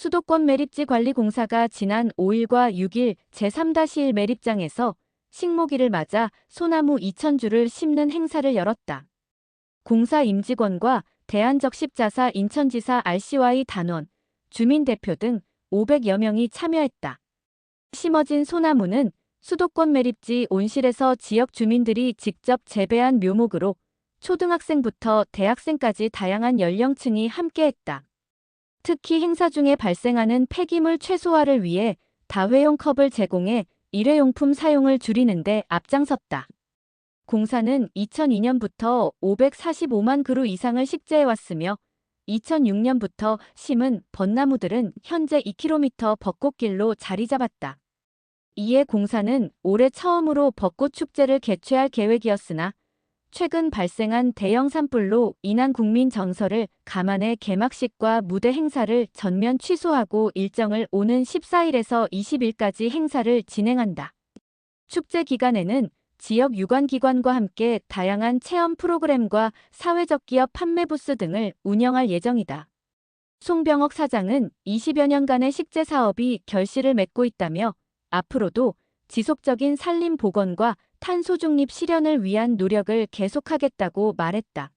수도권 매립지 관리공사가 지난 5일과 6일 제3-1 매립장에서 식목일을 맞아 소나무 2,000주를 심는 행사를 열었다. 공사 임직원과 대한적십자사 인천지사 RCY 단원, 주민대표 등 500여 명이 참여했다. 심어진 소나무는 수도권 매립지 온실에서 지역 주민들이 직접 재배한 묘목으로 초등학생부터 대학생까지 다양한 연령층이 함께했다. 특히 행사 중에 발생하는 폐기물 최소화를 위해 다회용 컵을 제공해 일회용품 사용을 줄이는 데 앞장섰다. 공사는 2002년부터 545만 그루 이상을 식재해왔으며 2006년부터 심은 벚나무들은 현재 2km 벚꽃길로 자리 잡았다. 이에 공사는 올해 처음으로 벚꽃 축제를 개최할 계획이었으나 최근 발생한 대형 산불로 인한 국민 정서를 감안해 개막식과 무대 행사를 전면 취소하고 일정을 오는 14일에서 20일까지 행사를 진행한다. 축제 기간에는 지역 유관기관과 함께 다양한 체험 프로그램과 사회적 기업 판매 부스 등을 운영할 예정이다. 송병옥 사장은 20여 년간의 식재 사업이 결실을 맺고 있다며 앞으로도 지속적인 산림 복원과 탄소 중립 실현을 위한 노력을 계속하겠다고 말했다.